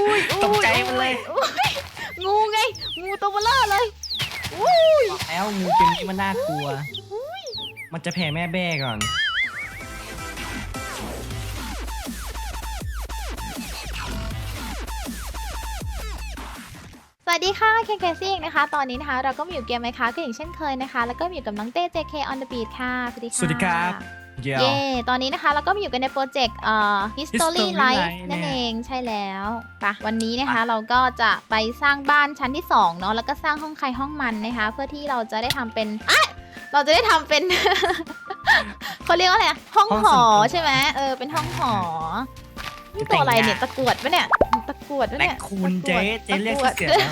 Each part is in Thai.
อุ้ยตกใจมันเลย อุ้ยงูไง งูตัวเบลอเลยอุ้ยบอกแล้วงูเกมนี้มันน่ากลัวมันจะแผ่แม่แบ้ก่อน สวัสดีค่ะเคนเคซี่นะคะ ตอนนี้นะคะ เราก็มาอยู่เกมไหมคะก็อย่างเช่นเคยนะคะ แล้วก็มาอยู่กับน้องเต้ JK on the beat ค่ะ สวัสดีค่ะ สวัสดีครับ เดี๋ยวเย่ตอนนี้นะคะเราก็มาอยู่กันในโปรเจกต์เอ่อ history History life Life นั่นเนี่ยเองใช่แล้วปะวันนี้นะคะเราก็จะไปสร้างบ้านชั้นที่สองเนาะแล้วก็สร้างห้องใครห้องมันนะคะ เพื่อที่เราจะได้ทำเป็นอะเราจะได้ทำเป็น เขาเรียกว่าอะไรอะห้องหอใช่ไหมเออเป็นห้องหอนี่ตัวอะไรเนี่ยตะกรวดปะเนี่ยตะกรวดปะแลเนี่กยคูณตะกรวเจ๊ดเจ๊เรียกตะรวดเสียแล้ว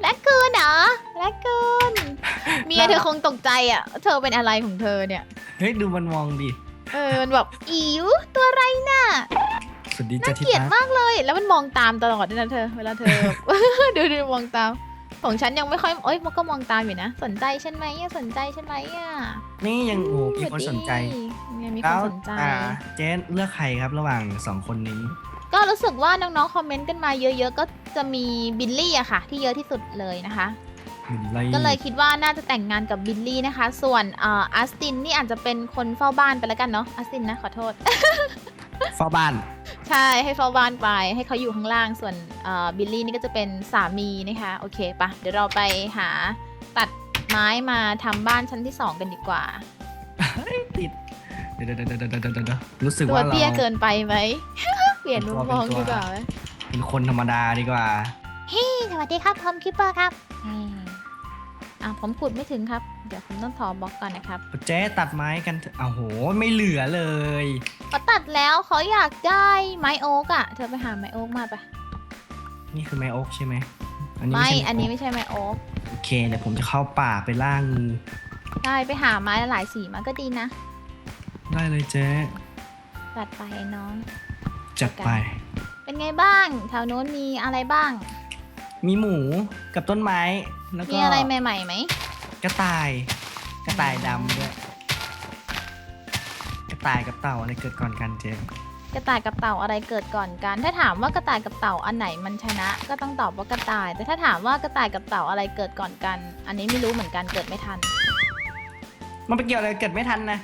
แลกกูนเหรอ แลกกูนเมียเธอคงตกใจอะ เธอเป็นอะไรของเธอเนี่ย เฮ้ยดูมันมองดิ เออมันแบบอิ๋วตัวอะไรน่ะสวัสดีน่าจ้าที่เกลียดรักมากเลย แล้วมันมองตามตลอดด้วยนะเธอ เวลาเธอ ดูดูมองตาม ของฉันยังไม่ค่อยเอ้ยมันก็มองตามอยู่นะ สนใจฉันไหมอะสนใจฉันไหมอะนี่ยังโอ้มีคนสนใจ ยังมีคแล้นวสนใจ อ่าเจ๊เลือกใครครับระหว่างสองคนนี้ ก็รู้สึกว่าน้องๆ คอมเมนต์กันมาเยอะๆ ก็จะมีบิลลี่อะค่ะ ที่เยอะที่สุดเลยนะคะ ก็เลยคิดว่าน่าจะแต่งงานกับบิลลี่นะคะ ส่วนเอ่ออัสตินนี่อาจจะเป็นคนเฝ้าบ้านไปแล้วกันเนาะอัสตินนะขอโทษ เฝ้าบ้าน ใช่ให้เฝ้าบ้านไป ให้เขาอยู่ข้างล่างส่วนเอ่อบิลลี่นี่ก็จะเป็นสามีนะคะโอเคปะเดี๋ยวเราไปหาตัดไม้มาทำบ้านชั้นที่2กันดีกว่า ติดเดี๋ยวเดี๋ยวเดี๋ยวเดี๋ยวเดี๋ยวเดี๋ยวรู้สึกตัวว่าเราเตี้ยเกินไปไหม เปลี่ยนมุมมองดีกว่าไหมเป็นคนธรรมดาดีกว่าพี่สวัสดีครับพอมคิปเปอร์ครับอ่ะผมขุดไม่ถึงครับ เดี๋ยวผมต้องถอบล็อกก่อนนะครับเจ๊ตัดไม้กันเถอะอ้าวโห ไม่เหลือเลย เขาตัดแล้วเขาอยากได้ไม้โอ๊กอะ เธอไปหาไม้โอ๊กมาไปนี่คือไม้โอ๊กใช่ไหมไม่ ใช่อันนี้โกไม่ใช่ไม้โอ๊กโอเคเดี๋ยวผมจะเข้าป่าไปล่างูได้ไปหาไม้หลายสีมาก็ดีนะ ได้เลยเจ๊ตัดไปไอ้น้อง จัดไป เป็นไงบ้าง แถวโน้นมีอะไรบ้าง มีหมูกับต้นไม้ แล้วก็มีอะไรใหม่ๆไหมกระต่าย กระต่ายดำด้วยกระต่ายกับเต่าอะไรเกิดก่อนกันเจ๊กระต่ายกับเต่าอะไรเกิดก่อนกัน ถ้าถามว่ากระต่ายกับเต่าอันไหนมันชนะ ก็ต้องตอบว่ากระต่าย แต่ถ้าถามว่ากระต่ายกับเต่าอะไรเกิดก่อนกัน อันนี้ไม่รู้เหมือนกันเกิดไม่ทัน มันไปเกี่ยวอะไรเกิดไม่ทันนะ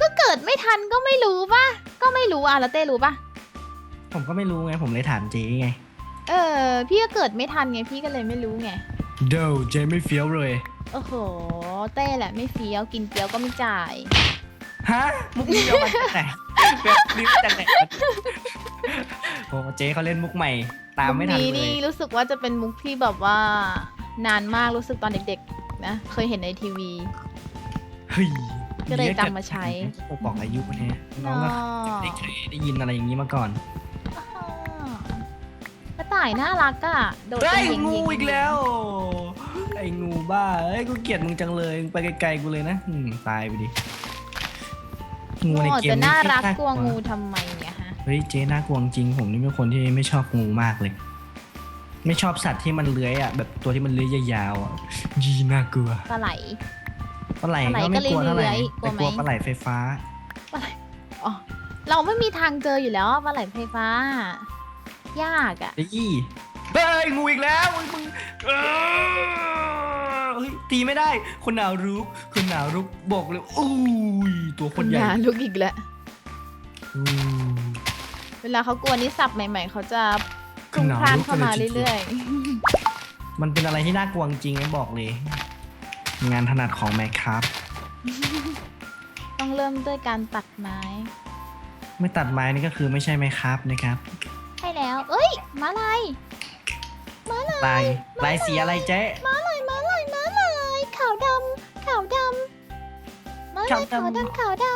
ก็เกิดไม่ทันก็ไม่รู้ป่ะก็ไม่รู้อะแล้วเต้รู้ป่ะผมก็ไม่รู้ไงผมเลยถามเจ๊ไง เออ พี่ก็เกิดไม่ทันไงพี่ก็เลยไม่รู้ไง เดเจ๊ไม่เฟี้ยวเลย โอ้โห เต้แหละไม่เฟี้ยวกินเกี๊ยวก็ไม่จ่าย ฮะ มุกนี้เอามาจากไหนเฟี้ยวนี่มาจากไหนโอ้เจ๊เขาเล่นมุกใหม่ ตามไม่ทันนี้เลนี่ย รู้สึกว่าจะเป็นมุกที่แบบว่า นานมากรู้สึกตอนเด็กๆ นะ เคยเห็นในทีวี เฮ้ยก็เลยจำมาใช้ผมบอกอายุเนี่ยน้องก็ไม่เคยได้ยินอะไรอย่างนี้มาก่อนก ระต่ายน่ารักอะโดดเฮ้เป็ยนยิงงูยิงอีกแล้ว ไอ้งูบ้าเอ้ยกูเกลียดมึงจังเลยมึงไปไกลๆกูเลยนะอืมตายไปดิงูในโง่เกมจะน่ารักไม่กลัวงูทำไมเนี่ยฮะ เฮ้ยเจ๊น่ากลัวจริงผมนี่เป็นคนที่ไม่ชอบงูมากเลย ไม่ชอบสัตว์ที่มันเลื้อยอะแบบตัวที่มันเลื้อยยาวๆอะยีน่ากลัวปลาไหล ปลาไหลปลาไหลก็ไม่กลัวก็เท่าไหร่เลื้อยๆกลัแต่วไหมกลัวปลาไหลไฟฟ้าอ๋อเราไม่มีทางเจออยู่แล้วอะปลาไหลไฟฟ้า ยากอะเฮ้ยเฮ้ยงูอีกแล้วมึงมึงเอ้อเฮ้ยตีไม่ได้ คนหนาวรุกคนหนาวรุกบอกเลยอุ้ยตัวคนใหญ่อย่าลุกอีกแล้วอืมเวลาเขากลัวนี่สับใหม่ ๆ เขาจะขพุ่งนาดพล่านลุกเข้ามาเลยจริงๆเรื่อยมันเป็นอะไรที่น่ากลัวจริงๆนะบอกเลย งานถนัดของแม่ครับ ๆ ต้องเริ่มด้วยการตัดไม้ ไม่ตัดไม้นี่ก็คือไม่ใช่ไหมครับนะครับใช่ แล้ว เอ้ยม้าลายลายลายสีอะไรเจ๊ม้าลายม้าลายม้าลายขาวดำขาวดำม้าลายขาวดำขาวด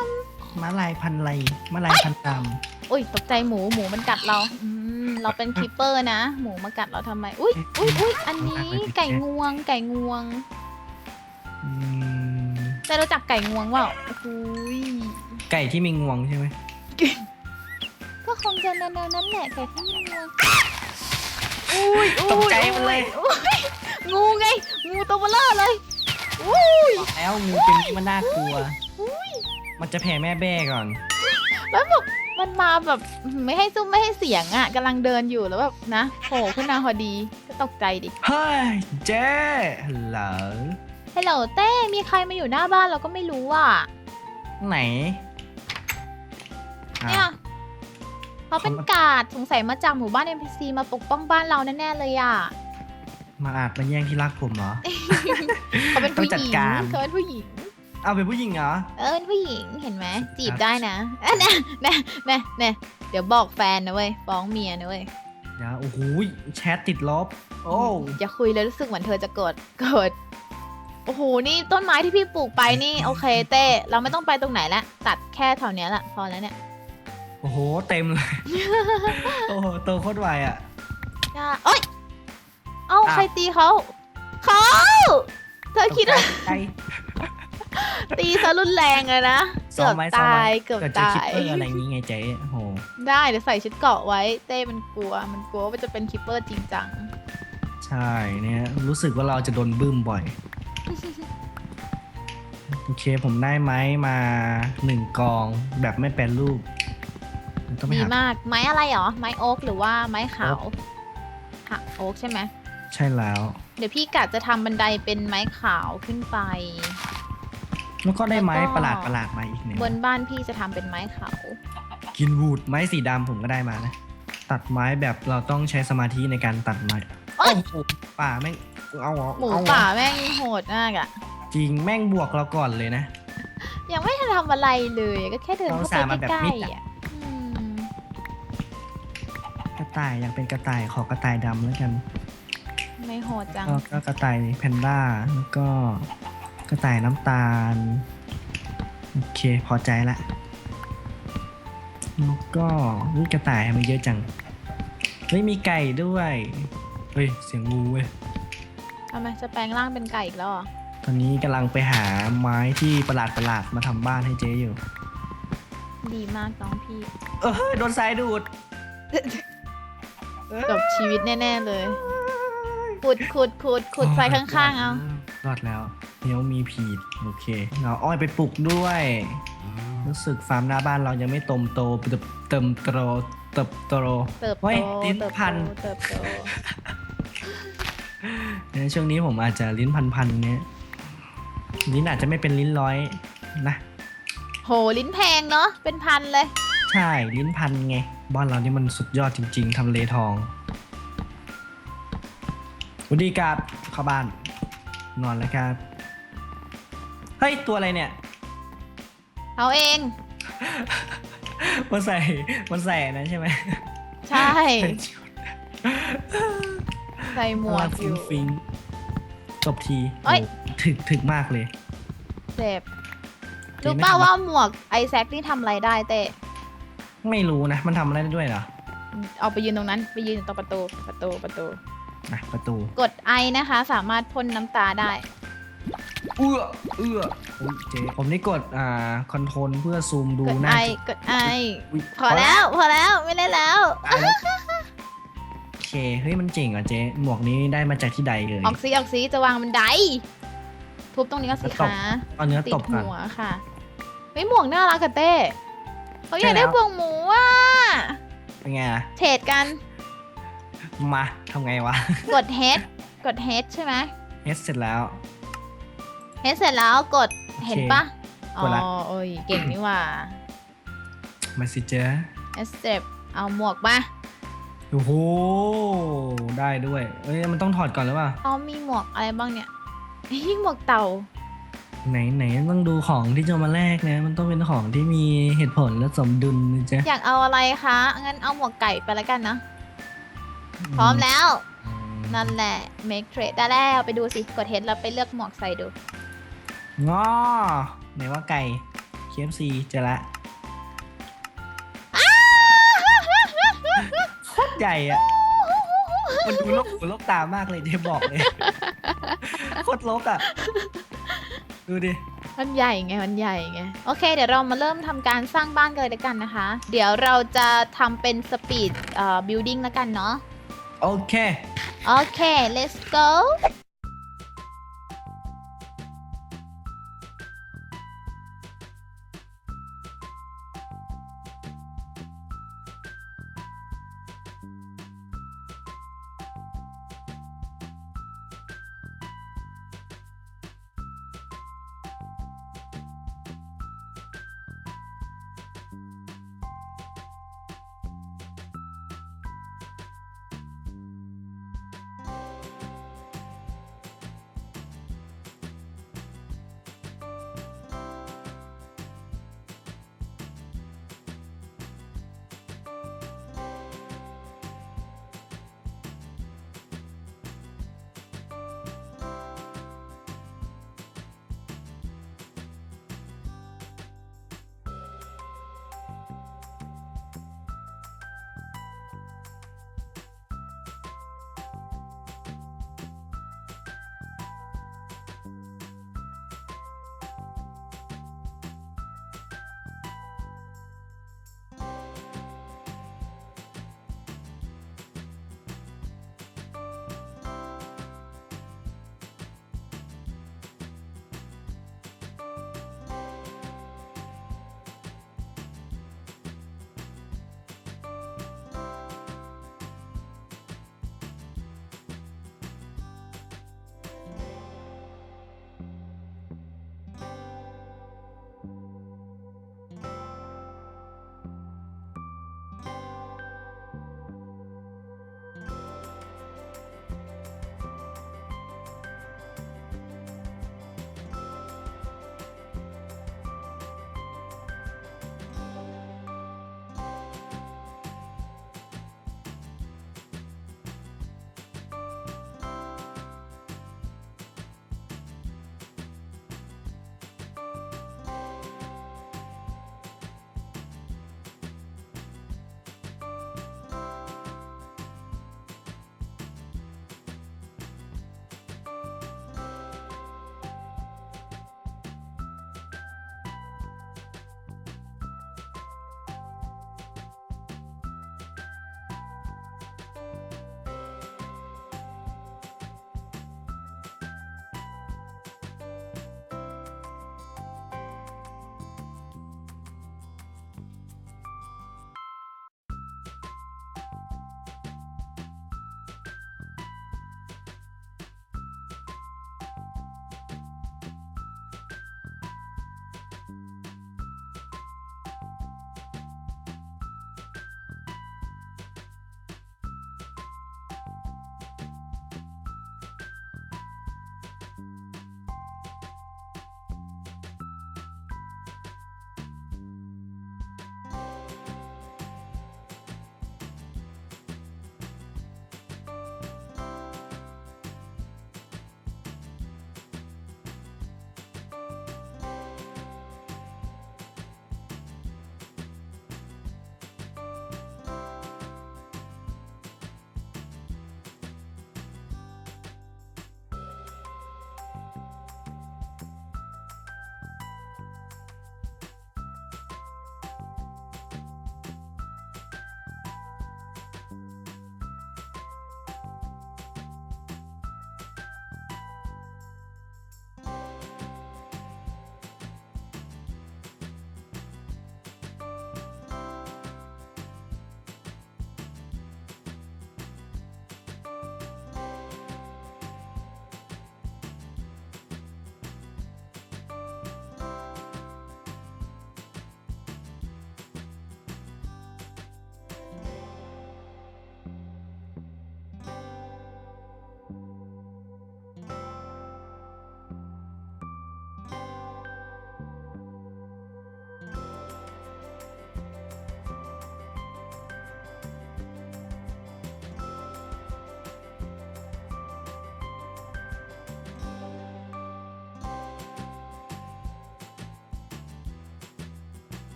ม้าลายพันไรม้าลายพันดำอุ้ยตกใจหมูหมูมันกัดเราอืมเราเป็นคิปเปอร์นะ หมูมากัดเราทำไมอุ้ยอุ้ยอุ้ยอันนี้ไก่งวง ไก่งวงำอืมได้รู้จักไก่งวงเปล่าอุ้ยไก่ที่มีงวงใช่ไหมก็ คงจะแนวๆนั้นแหละไก่ที่มีงวงอุ้ยตกใจมันเลย อุ้ยงูไง งูตัวเบลอเลยอุ้ยบอกแล้วงูเกมนี้มันน่ากลัวมันจะแผ่แม่แบ้ก่อน แล้วแบบมันมาแบบไม่ให้ซุ้มไม่ให้เสียงอะ่ะกำลังเดินอยู่แล้วแบบนะโผล่ขึ้นมาพอดีก็ตกใจดิเฮ้ยเจ๊เหรอฮัลโหลเต้มีใครมาอยู่หน้าบ้านเราก็ไม่รู้อะไหนเนี่ยอะ เขาเป็นเขามากาดสงสัยมาจากหมู่บ้าน NPC มาปกป้องบ้านเราแน่ๆเลยอะ มาอาจมาแย่งที่รักผมเหรอ เขาเป็นต้อผู้งจัหดญิงการ เขาเป็นผู้หญิง เอาเป็นผู้หญิงเหรอ เออเป็นผู้หญิงเห็นไหมครับจีบได้นะเอ้ยแน่แน่แน่แน่เดี๋ยวบอกแฟนนะเว้ยฟ้องเมียนะเว้ยเดี๋ยวโอ้โหแชทติดลบ โอ้อย่าคุยเลยรู้สึกเหมือนเธอจะโกรธโกรธโอ้โหนี่ต้นไม้ที่พี่ปลูกไปนี่โอเคเต้เราไม่ต้องไปตรงไหนละตัดแค่แถวเนี้ยแหละพอแล้วเนี่ย โอ้โห เต็มเลย โอ้โหโตโคตรไวอะอย่าเอ้ย เอ้า อะ ใครตีเขา เขา เธอคิดว่าใช่ตีซะรุนแรงเลยนะ ซ้เกืออมบไหมซ้อมตาไหมยเกือบเกิดเจอตาคิปย เปอร์อะไรอย่างงี้ไงเจ๊โอ้โห ได้เดี๋ยวใส่ชุดเกราะไว้ เต้มันกลัว มันกลัวว่าจะเป็นคิปเปอร์จริงจัง ใช่เนี่ยรู้สึกว่าเราจะโดนบึ้มบ่อย โอเคผมได้ไม้มาหนึ่งกองแบบไม่แปรรูป ต้องไปดีหามากไม้อะไรหรอ ไม้โอ๊กหรือว่าไม้ขาวค่ะโอ๊กใช่ไหมใช่แล้ว เดี๋ยวพี่กะจะทำบันไดเป็นไม้ขาวขึ้นไป แล้วก็ได้ไม้แล้วก็ ประหลาดประหลาดๆมาอีกหนึ่งบนบ้านพี่จะทำเป็นไม้ขาว กินวูดไม้สีดำผมก็ได้มานะ ตัดไม้แบบเราต้องใช้สมาธิในการตัดไม้โอ๊ยโอ้โหป่าแม่งเอาเหรอหมูเอาเหรอป่าแม่งโหดมากอะจริงแม่งบวกเราก่อนเลยนะ ยังไม่ทันทำอะไรเลยก็แค่เดินเราเข้าสามาไปแบบใกล้มิดๆอะ ต่ายอยากเป็นกระต่ายขอกระต่ายดำแล้วกันไม่โหดจังก็ก็กระต่ายแพนด้าแล้วก็กระต่ายน้ำตาล โอเคพอใจละแล้วก็นี่กระต่ายมันเยอะจังเฮ้ยมีไก่ด้วยเฮ้ยเสียงงูเว้ยทำไมจะแปลงร่างเป็นไก่อีกแล้วเหรอตอนนี้กำลังไปหาไม้ที่ประหลาดประหลาดๆมาทำบ้านให้เจ๊อยู่ ดีมากน้องพี่ เออโดนสายดูด จบชีวิตแน่ ๆ เลย ขุดขุดขุดขุดไฟข้างๆ เอา รอดแล้วเดี๋ยวมีผีดโอเคเราอ้อยไปปลูกด้วย รู้สึกฟาร์มหน้าบ้านเรายังไม่เติมโตเติบเติมโตเติบโตเติบโตเฮ้ยลิ้นเติบโตพันเติบโตในช่วงนี้ผมอาจจะลิ้นพันพันๆเนี้ยลิ้นอาจจะไม่เป็นลิ้นร้อยนะ โหลิ้นแพงเนาะเป็นพันเลย ใช่ลิ้นพันไง บ้านเรานี่มันสุดยอดจริง ๆทำเลทองสวัสดีครับเข้าบ้าน นอนแล้วครับเฮ้ยตัวอะไรเนี่ย เอาเอง มันใส่มันใส่อันนั้นใช่ไหมใช่ใส่หมวกอยู่ ฟิงจบทีเอ้ย โอ้ถึกถึกมากเลย เจ็บเจ๊รู้ไม่ป่าทำว่าหมวกไอแซคนี่ทำอะไรได้เต้ ไม่รู้นะ มันทำอะไรได้ด้วยเหรอเอาไปยืนตรงนั้น ไปยืนตรงประตูประตูประตูนะประตู กดไอนะคะ สามารถพ่นน้ำตาได้ เอื้อเอื้อโอ้ยเจ๊ผมนี่กดอ่าคอนโทรลเพื่อซูมดูกดหไอน้ากดไออุ๊ยพอแล้วพอแล้วไม่เล่นแล้ว ตายแล้วโอเคเฮ้ยมันเจ๋งอะเจ๊หมวกนี้ได้มาจากที่ใดเลย ออกซีออกซีจะวางบันไดทุบตรงนี้ก็สิแล้วตบ คะเอาเนื้อติตดบก่อนหัวค่ะเฮ้ยหมวกน่ารักกับเต้ เขาอยากใช่แล้ได้วพวงหมูอะเป็นไงอะเทรดกันมาทำไงวะ กด H กด H ใช่ไหมเฮดเสร็จแล้ว H เสร็จแล้วกดโอเคเห็นปะอ๋กดละอโอ้ยเก่งนี่หว่ามาสิเจ๊ S step เอาหมวกมาโอ้โหได้ด้วย เอ้ยมันต้องถอดก่อนหรือเปล่า เขามีหมวกอะไรบ้างเนี่ยยิ่งหมวกเต่า ไหนไหนต้องดูของที่จะมาแลกนะ มันต้องเป็นของที่มีเหตุผลและสมดุลนะจ๊ะอยากเอาอะไรคะ งั้นเอาหมวกไก่ไปแล้วกันนะ พร้อมแล้วอืมนั่นแหละ make trade ได้แล้ว ไปดูสิ กด H แล้วไปเลือกหมวกใส่ดูง้อไหนว่าไก่ KFC เจอละโคตรใหญ่อะมันดูลกหูลกตามากเลยเจ๊บอกเลย โคตรลกอะ ดูดิ มันใหญ่ไง มันใหญ่ไง โอเค เดี๋ยวเรามาเริ่มทำการสร้างบ้านกันเลยละกันนะคะ เดี๋ยวเราจะทำเป็นสปีดเอ่อ building แล้วกันเนาะ โอเค โอเค let's go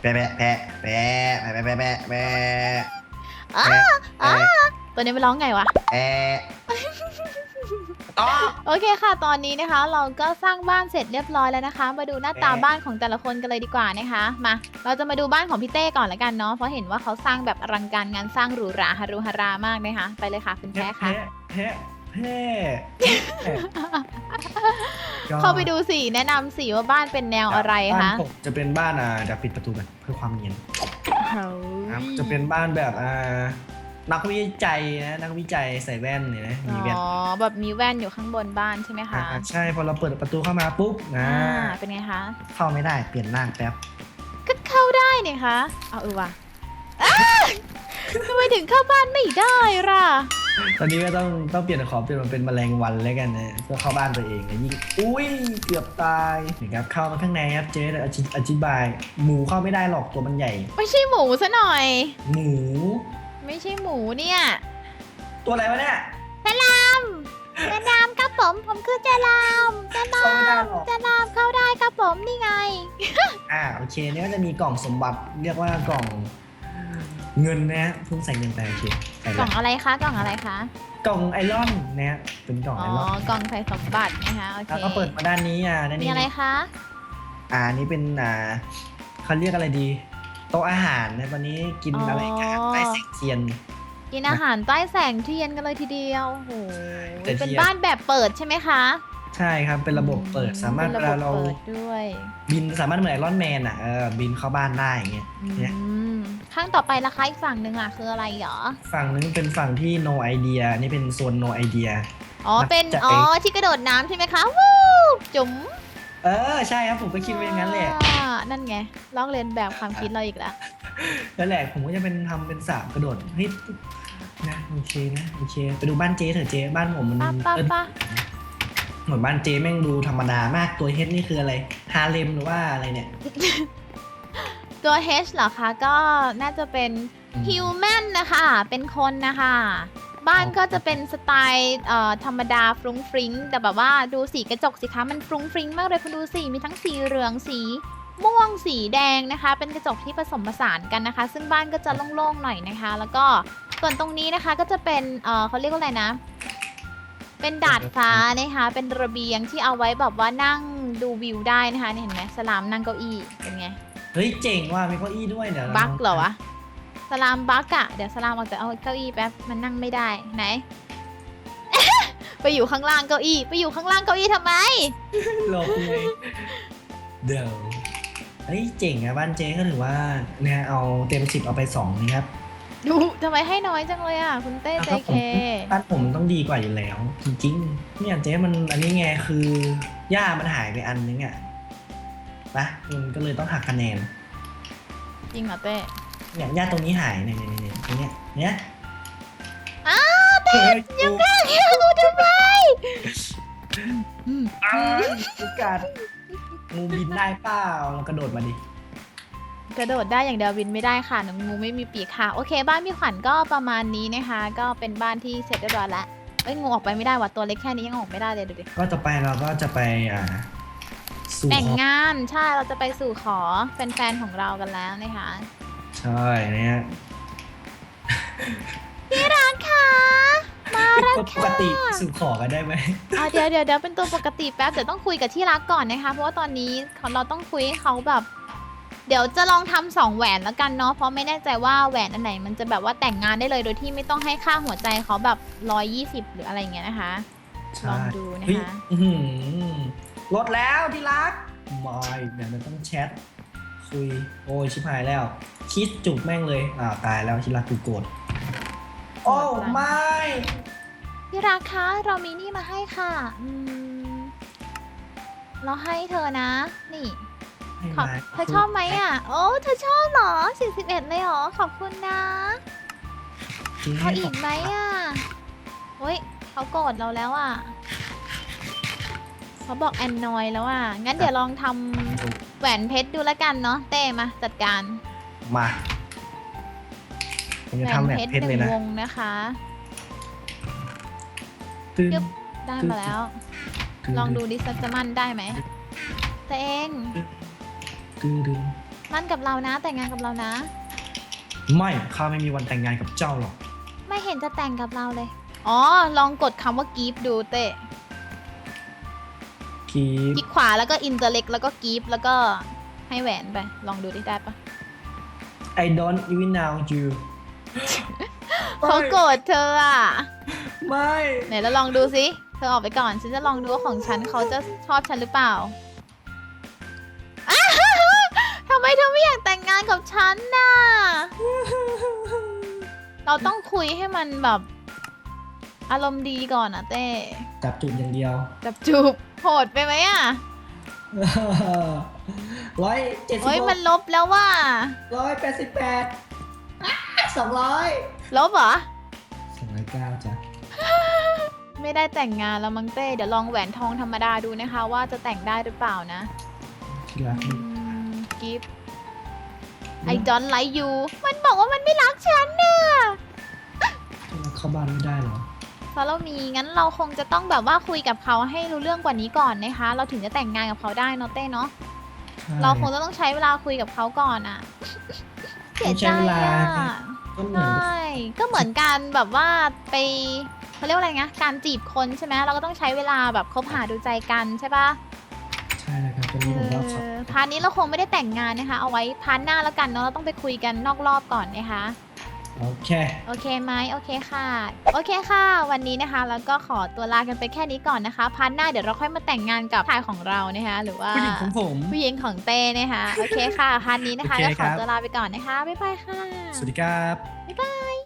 แปะแปะแปะแปะแปะแปะแปะแปะอ้าแปะอ้าตัวนี้มันร้องไงวะ แปะต่อโอเคค่ะ ตอนนี้นะคะ เราก็สร้างบ้านเสร็จเรียบร้อยแล้วนะคะ มาดูหน้าตาบ้านของแต่ละคนกันเลยดีกว่านะคะ มา เราจะมาดูบ้านของพี่เต้ก่อนละกันเนาะ เพราะเห็นว่าเขาสร้างแบบอลังการงานสร้างหรูหราฮารุฮารามากนะคะ ไปเลยค่ะคุณแพ้ค่ะ แพะ แพะแพะก็เข้าไปดูสิแนะนำสิว่าบ้านเป็นแนวอะไรบ้าคะนผมจะเป็นบ้านอ่าจะปิดประตูกันเพื่อความเนียนเฮ้ยครับจะเป็นบ้านแบบอ่านักวิจัยนะนักวิจัยใส่แว่นเนี่ยนะมีแว่นอ๋อแบบมีแว่นอยู่ข้างบนบ้านใช่ไหมคะอ่าใช่พอเราเปิดประตูเข้ามาปุ๊บนะอ่าเป็นไงคะ เข้าไม่ได้เปลี่ยนร่างแป๊บก็เข้าได้เนี่ยคะ เอาเออว่ะอ้าทำไมถึงเข้าบ้านไม่ได้ล่ะ ตอนนี้ก็ต้องต้องเปลี่ยนขอเปลี่ยนมาเป็นแมลงวันแล้วกันนะเพื่อเข้าบ้านตัวเองนะยิ่งอุ้ยเกือบตายนะครับเข้ามาข้างในครับเจ๊อธิอธิบาย หมูเข้าไม่ได้หรอกตัวมันใหญ่ ไม่ใช่หมูซะหน่อย หมู ไม่ใช่หมูเนี่ย ตัวอะไรวะเนี่ยสลามสลามครับผมผมคือจลามจลาเข้าไม่ได้มหรอกจลามเข้าได้ครับผมนี่ไง อ่าโอเคเนี่ยก็จะมีกล่องสมบัติเรียกว่ากล่อง เงินนะฮะเพิ่งใส่เงินไปโอเคใส่กล่แล้อวงอะไรคะกล่องอะไรคะ กล่องไอรอนนะฮะเป็นกล่องอ๋ไออรอนกล่องใส่สมบัตินะคะโอเคแล้วก็เปิดมาด้านนี้อะด้านมีนี้อะไรคะอ่านี่เป็นอ่าเขาเรียกอะไรดี โต๊ะอาหารนะตอนนี้กินอะไรกันใต้แสงเทียน กินอาหารใต้แสงเทียนกันเลยทีเดียวโอ้โหแต่เทียน เป็นบ้านแบบเปิดใช่ไหมคะใช่ครับเป็นระบบเปิดสามารถป็เวนระลาบบเรา เปิดด้วยบินสามารถเหมือนไอรอนแมนอะเออบินเข้าบ้านได้อย่างเงี้ย อืเนี่ยม ข้างต่อไปละคะอีกฝั่งหนึ่งอะคืออะไรเหรอ ฝั่งนึงเป็นฝั่งที่ no idea นี่เป็นโซน no idea อ๋อนักเป็นจะอ๋อเอ๊ะที่กระโดดน้ำใช่ไหมคะวู้จุ๋มเออ ใช่ครับผมก็คิดไว้อย่างนั้นแหละ อ่า นั่นไงลอกเลียนแบบความคิดเราอีกแล้ว นั่นแหละผมก็จะเป็นทำเป็นสามกระโดดเฮ้ยนะโอเคนะโอเค ไปดูบ้านเจ๊เถอะเจ๊บ้านผมมันป้าป้าเอิ้นป้าเหมือนบ้านเจ๊แม่งดูธรรมดามากตัวเฮดนี่คืออะไรฮาเลมหรือว่าอะไรเนี่ย ตัว H เหรอคะก็น่าจะเป็นอืม human นะคะ เป็นคนนะคะ บ้านก็จะเป็นสไตล์เอ่อธรรมดาฟรุ้งฟริ้งแต่แบบว่าดูสีกระจกสิคะมันฟรุ้งฟริ้งมากเลยคุณดูสีมีทั้งสีเหลืองสี ม่วงสีแดงนะคะ เป็นกระจกที่ผสมผสานกันนะคะ ซึ่งบ้านก็จะโล่งๆหน่อยนะคะ แล้วก็ส่วนตรงนี้นะคะก็จะเป็นเอ่อเขาเรียกว่าอะไรนะ เป็นดาดฟ้านะคะเป็นระเบียงที่เอาไว้แบบว่านั่งดูวิวได้นะคะนี่เห็นไหมสลามนั่งเก้าอี้เป็นไง เฮ้ยเจ๋งว่ะมีเก้าอี้ด้วยเดี๋ยวราบั๊กเหรอวะสลามบั๊กอะเดี๋ยวสลามออกจากเอาเก้าอี้แป๊บมันนั่งไม่ได้ไหน ไปอยู่ข้างล่างเก้าอี้ ไปอยู่ข้างล่างเก้าอี้ทำไมหลบเลยเดี๋ยวเฮ้ยเจ๋งอะบ้านเจ๊ก็ถือว่าเนี่ยเอาเต็มสิบเอาไปสองนะครับดูทำไมให้น้อยจังเลยอะคุณเต้เจครับเคผมบ้านผมต้องดีกว่าอยู่แล้ว จริงๆเนี่ยเจ๊มันอันนี้ไงคือหญ้ามันหายไปอันนึงอะ นะมันก็เลยต้องหักคะแนนจริงเหรอเต้เนี่ยหญ้าตรงนี้หายเนี่ยเนี่ยเนี่ยตรงเนี้ยเนี่ยอ้าวเต้ยังกล้าเที่ยวกูทำไมอืมอ้าวโอกาสงูบินได้เปล่าเรากระโดดมาดิกระโดดได้อย่างเดียวบินไม่ได้ค่ะน้องงูไม่มีปีกค่ะ โอเค บ้านพี่ขวัญก็ประมาณนี้นะคะ ก็เป็นบ้านที่เสร็จเรียบร้อยแล้วเอ้ยงูออกไปไม่ได้ว่ะตัวเล็กแค่นี้ยังออกไม่ได้เลยดูดิก็ต่อไปเราก็จะไปอ่า สู่แต่งของานใช่เราจะไปสู่ขอแฟนๆของเรากันแล้วนะคะใช่เนี่ยที่รักค่ะมาแล้วปกติสู่ขอกันได้ไหมอะเดี๋ยวเดี๋ยวเดี๋ยวเป็นตัวปกติแป๊บเดี๋ยวต้องคุยกับที่รักก่อนนะคะ เพราะว่าตอนนี้เราต้องคุยให้เขาแบบ เดี๋ยวจะลองทำสองแหวนแล้วกันเนาะเพราะไม่แน่ใจว่าแหวนอันไหน มันจะแบบว่าแต่งงานได้เลยโดยที่ไม่ต้องให้ค่าหัวใจเขาแบบร้อยยี่สิบหรืออะไรอย่างเงี้ยนะคะ ลองดูนะเฮ้ยคะอื้อหือลดแล้วที่รักไม่เดี๋ยวมันต้องแชทคุย โอ้ยชิบหายแล้ว คิดจุกแม่งเลยอ่าวตายแล้วที่รักกูโกรธโอ้ไม่ที่รักคะเรามีนี่มาให้ค่ะอืมเราให้เธอนะ นี่ให้ขอบมาเธอชอบไหมอะ โอ้เธอชอบเหรอ41เลยเหรอขอบคุณนะทิ้งเอาให้อีกไหมอะเฮ้ย เขาโกรธเราแล้วอะเขาบอกแอนนอยแล้วอะ งั้นเดี๋ยวลองทำแหวนเพชรดูแล้วกันเนาะเต้มาจัดการมาผมแหจะวนทำแบบเพชรเพชรหเลนึ่ยงนะวงนะคะตึ้งยึบได้มาแล้วตึ้ลองดูดิสักจะมั่นได้ไหมตัวเองตึ้งตึ้งมั่นกับเรานะแต่งงานกับเรานะ ไม่ข้าไม่มีวันแต่งงานกับเจ้าหรอก ไม่เห็นจะแต่งกับเราเลย อ๋อ ลองกดคำว่ากีฟดูเต้คีคลิกขวาแล้วก็อินเตอร์เล็กแล้วก็กีฟแล้วก็ให้แหวนไป ลองดูดิได้ปะไอ don't even know you เขาโกรธเธออะไม่ไหนแล้วลองดูสิเธอออกไปก่อน ฉันจะลองดูว่าของฉันเขาจะชอบฉันหรือเปล่าอ้าวทำไมเธอไม่อยากแต่งงานกับฉันน่ะ เราต้องคุยให้มันแบบ อารมณ์ดีก่อนอะเต้จับจุดอย่างเดียว จับจูบโหดไปไหมอะร้อยเจ็ดสิบเฮ้ยหมันกลบแล้วว่าร้อยแปดสิบแปดสองร้อยลบเหรอสองร้อยเก้าจ้ะไม่ได้แต่งงานแล้วมังเต้เดี๋ยวลองแหวนทองธรรมดาดูนะคะ ว่าจะแต่งได้หรือเปล่านะที่รักกิฟไอจอนไลยูมันบอกว่ามันไม่รักฉันน่ะที่รักเข้าบ้านไม่ได้ เหรอเพราะเรามีงั้นเราคงจะต้องแบบว่าคุยกับเขาให้รู้เรื่องกว่านี้ก่อนนะคะ เราถึงจะแต่งงานกับเขาได้เนาะเต้เนาะใช่เราคงจะต้องใช้เวลาคุยกับเขาก่อนอะเสียใจใช้เวลาอะก็เหมือน ใช่ก็เหมือนการแบบว่าไปเขาเรียกว่าอะไรนะ การจีบคนใช่ไหมเราก็ต้องใช้เวลาแบบคบหาดูใจกันใช่ปะใช่แล้วครับตอนนี้ผมว่าเขาเออพาร์ทนี้เราคงไม่ได้แต่งงานนะคะ เอาไว้พาร์ทหน้าแล้วกันเนาะ เราต้องไปคุยกันนอกรอบก่อนนะคะ โอเค โอเคไหมโอเคค่ะ โอเคค่ะ วันนี้นะคะแล้วก็ขอตัวลากันไปแค่นี้ก่อนนะคะพาร์ทหน้าเดี๋ยวเราค่อยมาแต่งงานกับชายของเรานะคะ หรือว่าผู้หญิงของผม ผู้หญิงของเต้นะคะโอเคค่ะพาร์ทนี้นะคะโอเคก็ขครัอบ ตัวลาไปก่อนนะคะบ๊ายบายค่ะสวัสดีครับ บ๊ายบาย